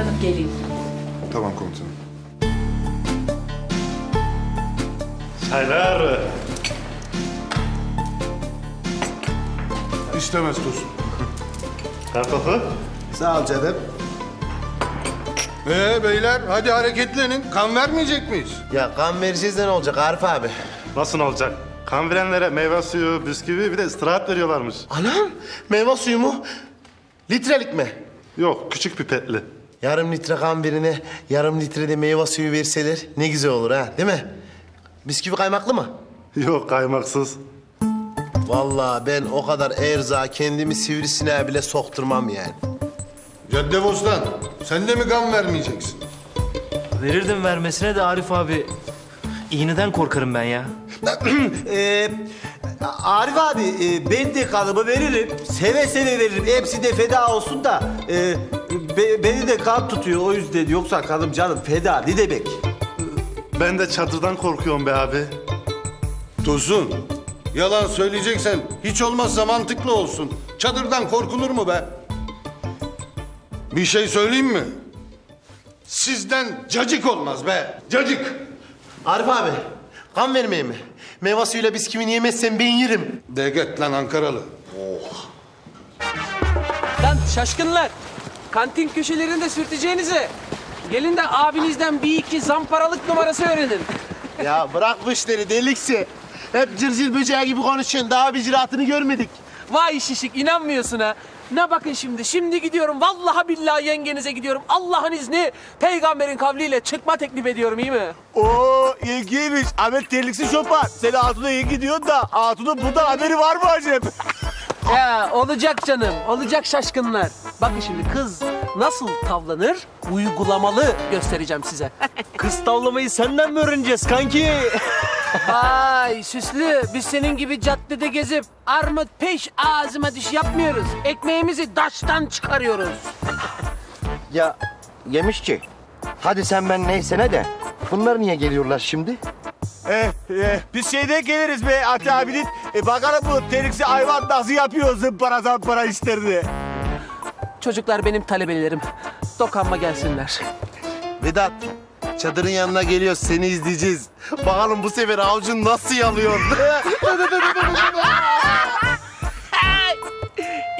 toparlanıp geleyim. Tamam komutanım. Çaylar. İstemez Tosun. Kartofu. Sağ ol canım. Ee beyler hadi hareketlenin. Kan vermeyecek miyiz? Ya kan vereceğiz de ne olacak Arif abi? Nasıl olacak? Kan verenlere meyve suyu, bisküvi bir de istirahat veriyorlarmış. Anam meyve suyu mu? Litrelik mi? Yok, küçük pipetli. Yarım litre kan birine yarım litre de meyve suyu verseler ne güzel olur ha değil mi? Bisküvi kaymaklı mı? Yok, kaymaksız. Vallahi ben o kadar erza kendimi sivrisineğe bile sokturmam yani. Caddebostan sen de mi kan vermeyeceksin? Verirdim vermesine de Arif abi. İğneden korkarım ben ya. Ee, Arif abi e, ben de kanımı veririm. Seve seve veririm. Hepsi de feda olsun da. e, be- beni de kan tutuyor o yüzden. Yoksa kanım canım feda ne demek? Ben de çadırdan korkuyorum be abi. Tosun yalan söyleyeceksen hiç olmazsa mantıklı olsun. Çadırdan korkulur mu be? Bir şey söyleyeyim mi? Sizden cacık olmaz be. Cacık. Arif abi kan vermeye mi? Meyve suyuyla bisküvini yemezsen ben yerim. De git lan Ankaralı. Lan şaşkınlar. Kantin köşelerinde sürteceğinize. Gelin de abinizden bir iki zamparalık numarası öğrenin. Ya bırak bu işleri deliksi. Hep cırcır böceği gibi konuşuyorsun. Daha bir ciratını görmedik. Vay şişik inanmıyorsun ha. Ne bakın şimdi. Şimdi gidiyorum. Vallahi billahi yengenize gidiyorum. Allah'ın izni peygamberin kavliyle çıkma teklif ediyorum iyi mi? Oo ilgiymiş. Ahmet terliksi şopar. Seni Hatun'a iyi gidiyorsun da Hatun'un bundan haberi var mı acaba? Ya olacak canım. Olacak şaşkınlar. Bakın şimdi kız nasıl tavlanır uygulamalı göstereceğim size. Kız tavlamayı senden mi öğreneceğiz kanki? Vay süslü. Biz senin gibi caddede gezip armut peş ağzıma düş yapmıyoruz. Ekmeğimizi daştan çıkarıyoruz. Ya Yemişçi, hadi sen ben neyse ne de bunlar niye geliyorlar şimdi? Eh, eh, biz şeyden geliriz be Ati abinin. E, bakalım bu terliksi hayvan nasıl yapıyor zımpara zampara işlerini. Çocuklar benim talebelerim. Dokanma gelsinler. Vedat çadırın yanına geliyoruz seni izleyeceğiz. Bakalım bu sefer avucun nasıl yalıyor.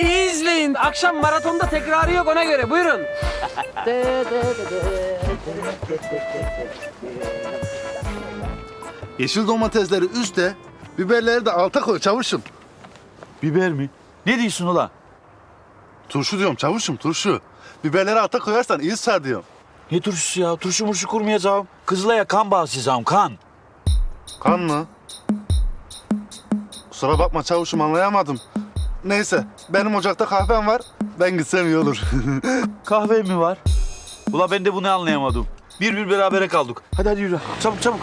İyi izleyin. Akşam maratonda tekrarı yok ona göre. Buyurun. Yeşil domatesleri üste, biberleri de alta koy çavuşum. Biber mi? Ne diyorsun ulan? Turşu diyorum çavuşum, turşu. Biberleri alta koyarsan iyi sar diyorum. Ne turşusu ya? Turşu murşu kurmayacağım. Kızılay'a kan bağışlayacağım kan. Kan mı? Kusura bakma çavuşum anlayamadım. Neyse benim ocakta kahvem var. Ben gitsem iyi olur. Kahve mi var? Ula ben de bunu anlayamadım. Bir bir berabere kaldık. Hadi hadi yürü. Çabuk çabuk.